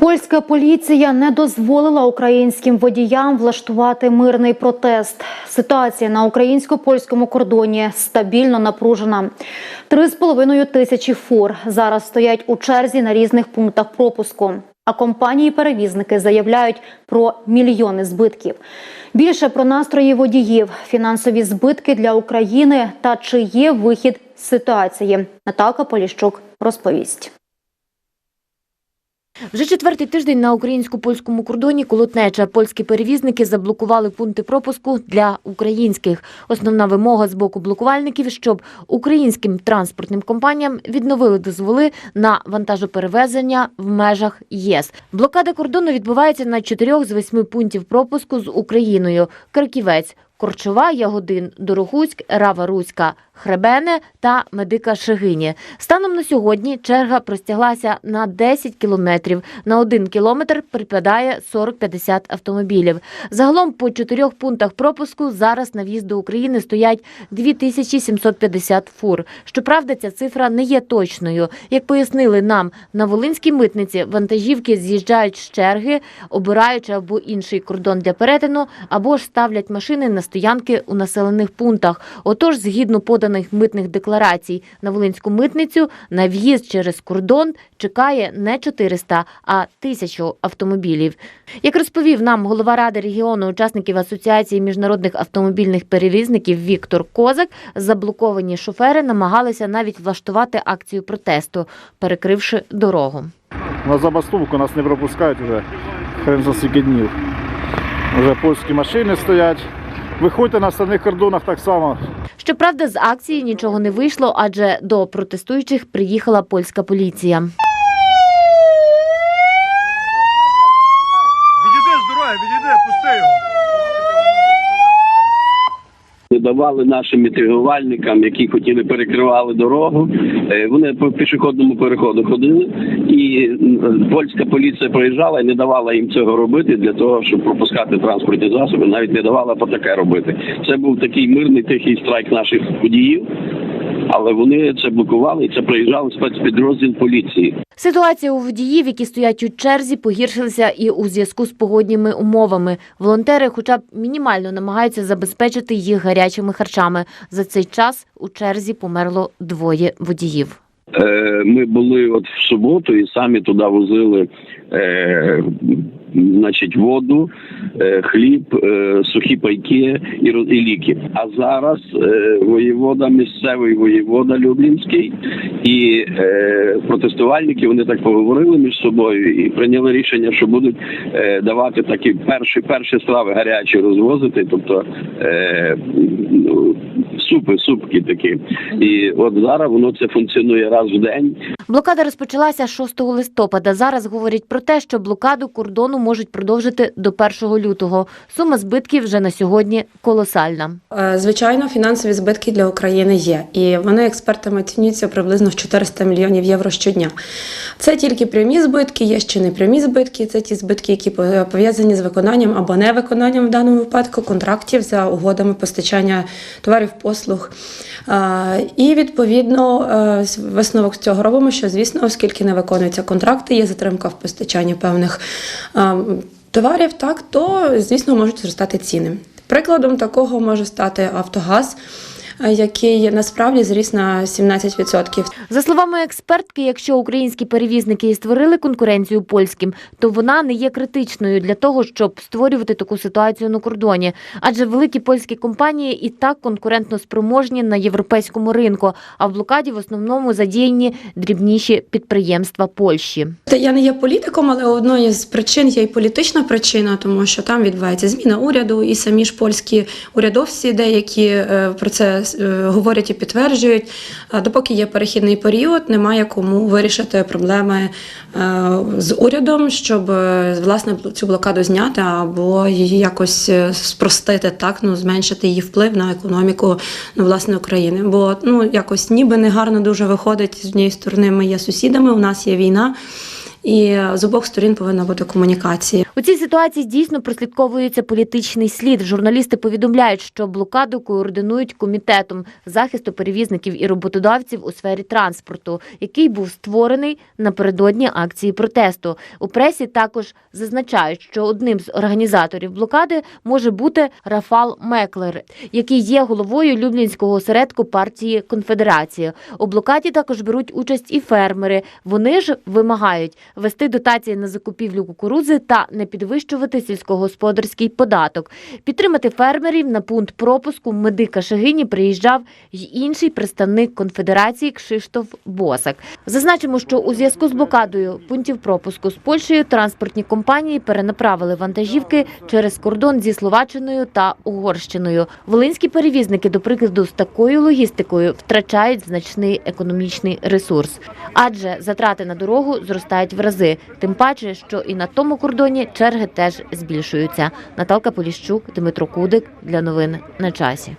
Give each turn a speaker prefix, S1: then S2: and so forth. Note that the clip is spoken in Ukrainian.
S1: Польська поліція не дозволила українським водіям влаштувати мирний протест. Ситуація на українсько-польському кордоні стабільно напружена. Три з половиною тисячі фур зараз стоять у черзі на різних пунктах пропуску. А компанії-перевізники заявляють про мільйони збитків. Більше про настрої водіїв, фінансові збитки для України та чи є вихід з ситуації. Наталка Поліщук розповість.
S2: Вже четвертий тиждень на українсько-польському кордоні колотнеча. Польські перевізники заблокували пункти пропуску для українських. Основна вимога з боку блокувальників, щоб українським транспортним компаніям відновили дозволи на вантажоперевезення в межах ЄС. Блокада кордону відбувається на чотирьох з восьми пунктів пропуску з Україною: Краківець. Корчова, Ягодин, Дорогуськ, Рава Руська, Хребене та Медика Шегині. Станом на сьогодні черга простяглася на 10 кілометрів. На один кілометр припадає 40-50 автомобілів. Загалом по чотирьох пунктах пропуску зараз на в'їзд до України стоять 2750 фур. Щоправда, ця цифра не є точною. Як пояснили нам, на Волинській митниці вантажівки з'їжджають з черги, обираючи або інший кордон для перетину, або ж ставлять машини на стоянки у населених пунктах. Отож, згідно поданих митних декларацій на Волинську митницю, на в'їзд через кордон чекає не 400, а 1000 автомобілів. Як розповів нам голова ради регіону учасників Асоціації міжнародних автомобільних перевізників Віктор Козак, заблоковані шофери намагалися навіть влаштувати акцію протесту, перекривши дорогу.
S3: На забастовку нас не пропускають вже хрен за скільки днів. Вже польські машини стоять. Виходьте на самих кордонах так само.
S2: Щоправда, з акції нічого не вийшло, адже до протестуючих приїхала польська поліція.
S4: Давали нашим мітигувальникам, які хотіли перекривали дорогу. Е, Вони по пішохідному переходу ходили, і польська поліція проїжджала і не давала їм цього робити для того, щоб пропускати транспортні засоби. Навіть не давала по таке робити. Це був такий мирний тихий страйк наших водіїв, але вони це блокували і це проїжджав спецпідрозділ поліції.
S2: Ситуація у водіїв, які стоять у черзі, погіршилася і у зв'язку з погодніми умовами. Волонтери, хоча б мінімально намагаються забезпечити їх гарячими харчами. За цей час у черзі померло двоє водіїв.
S4: Е, Ми були от в суботу і самі туди возили е, значить, воду, е, хліб, е, сухі пайки і, і ліки. А зараз е, воєвода, місцевий воєвода Люблінський і протестувальники вони так поговорили між собою і прийняли рішення, що будуть давати такі перші перші страви гарячі розвозити, тобто ну, супи, супки такі. І от зараз воно це функціонує раз в день.
S2: Блокада розпочалася 6 листопада. Зараз говорять про те, що блокаду кордону можуть продовжити до 1 лютого. Сума збитків вже на сьогодні колосальна.
S5: Е, Звичайно, фінансові збитки для України є, і вони експертами оцінюються приблизно в 400 мільйонів євро щодня. Це тільки прямі збитки, є ще непрямі збитки. Це ті збитки, які по- пов'язані з виконанням або невиконанням в даному випадку контрактів за угодами постачання товарів послуг. Е, І відповідно е, висновок з цього робимо, що звісно, оскільки не виконуються контракти, є затримка в постачанні певних товарів, так то звісно можуть зростати ціни. Прикладом такого може стати Автогаз, який насправді зріс на 17%.
S2: За словами експертки, якщо українські перевізники і створили конкуренцію польським, то вона не є критичною для того, щоб створювати таку ситуацію на кордоні. Адже великі польські компанії і так конкурентно спроможні на європейському ринку, а в блокаді в основному задіяні дрібніші підприємства Польщі.
S5: Я не є політиком, але одною з причин є і політична причина, тому що там відбувається зміна уряду, і самі ж польські урядовці, деякі е, про це говорять і підтверджують. А Допоки є перехідний період, немає кому вирішити проблеми е, з урядом, щоб е, власне цю блокаду зняти або її якось е, спростити, так ну зменшити її вплив на економіку ну, власне України. Бо ну якось ніби негарно дуже виходить з однієї сторони. Ми є сусідами, у нас є війна. І з обох сторін повинна бути комунікація.
S2: У цій ситуації дійсно прослідковується політичний слід. Журналісти повідомляють, що блокаду координують комітетом захисту перевізників і роботодавців у сфері транспорту, який був створений напередодні акції протесту. У пресі також зазначають, що одним з організаторів блокади може бути Рафал Меклер, який є головою Люблінського осередку партії Конфедерація. У блокаді також беруть участь і фермери. Вони ж вимагають вести дотації на закупівлю кукурудзи та не підвищувати сільськогосподарський податок. Підтримати фермерів на пункт пропуску медика Шагині приїжджав й інший представник конфедерації Кшиштоф Босак. Зазначимо, що у зв'язку з блокадою пунктів пропуску з Польщею транспортні компанії перенаправили вантажівки через кордон зі Словаччиною та Угорщиною. Волинські перевізники, до прикладу, з такою логістикою втрачають значний економічний ресурс, адже затрати на дорогу зростають в рази. Тим паче, що і на тому кордоні черги теж збільшуються. Наталка Поліщук, Дмитро Кудик для новин на часі.